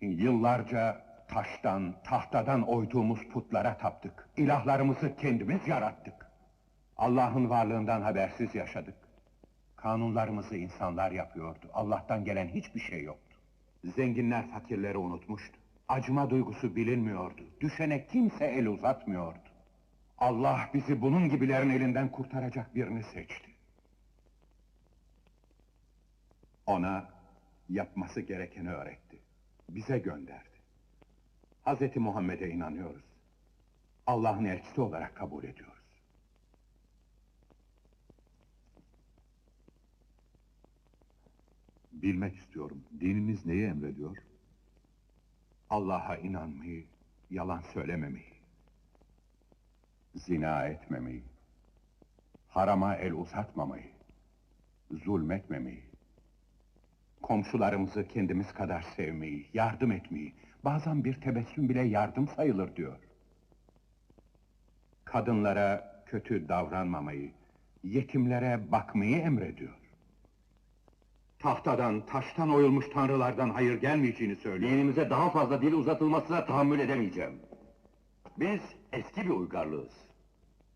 Yıllarca taştan, tahtadan oyduğumuz putlara taptık. İlahlarımızı kendimiz yarattık. Allah'ın varlığından habersiz yaşadık. Kanunlarımızı insanlar yapıyordu. Allah'tan gelen hiçbir şey yoktu. Zenginler fakirleri unutmuştu. Acıma duygusu bilinmiyordu. Düşene kimse el uzatmıyordu. Allah bizi bunun gibilerin elinden kurtaracak birini seçti. Ona yapması gerekeni öğretti. Bize gönderdi. Hazreti Muhammed'e inanıyoruz. Allah'ın elçisi olarak kabul ediyoruz. Bilmek istiyorum. Dininiz neyi emrediyor? Allah'a inanmayı, yalan söylememeyi, zina etmemeyi, harama el uzatmamayı, zulmetmemeyi, komşularımızı kendimiz kadar sevmeyi, yardım etmeyi, bazen bir tebessüm bile yardım sayılır diyor. Kadınlara kötü davranmamayı, yetimlere bakmayı emrediyor. Tahtadan, taştan oyulmuş tanrılardan hayır gelmeyeceğini söylüyor. Dinimize daha fazla dil uzatılmasına tahammül edemeyeceğim. Biz eski bir uygarlığız.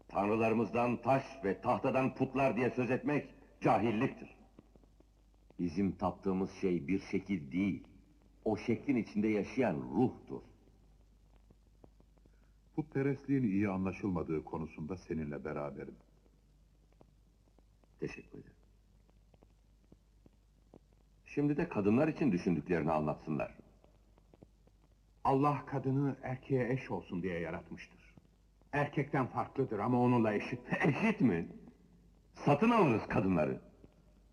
Tanrılarımızdan taş ve tahtadan putlar diye söz etmek cahilliktir. Bizim taptığımız şey bir şekil değil. O şeklin içinde yaşayan ruhtur. Putperestliğin iyi anlaşılmadığı konusunda seninle beraberim. Teşekkür ederim. Şimdi de kadınlar için düşündüklerini anlatsınlar. Allah kadını erkeğe eş olsun diye yaratmıştır. Erkekten farklıdır ama onunla eşit. Eşit mi? Satın alırız kadınları.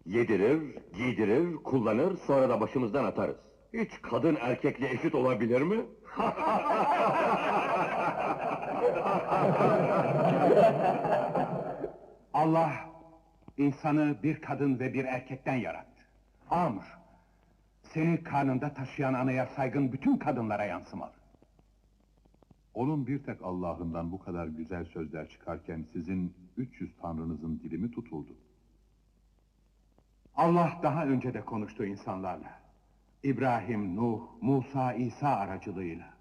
Yedirir, giydirir, kullanır, sonra da başımızdan atarız. Hiç kadın erkekle eşit olabilir mi? Allah insanı bir kadın ve bir erkekten yarattı. Amr, senin karnında taşıyan anaya saygın bütün kadınlara yansımalı. Onun bir tek Allah'ından bu kadar güzel sözler çıkarken sizin 300 tanrınızın dili mi tutuldu? Allah daha önce de konuştu insanlarla. İbrahim, Nuh, Musa, İsa aracılığıyla.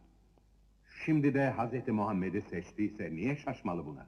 Şimdi de Hazreti Muhammed'i seçtiyse niye şaşmalı buna?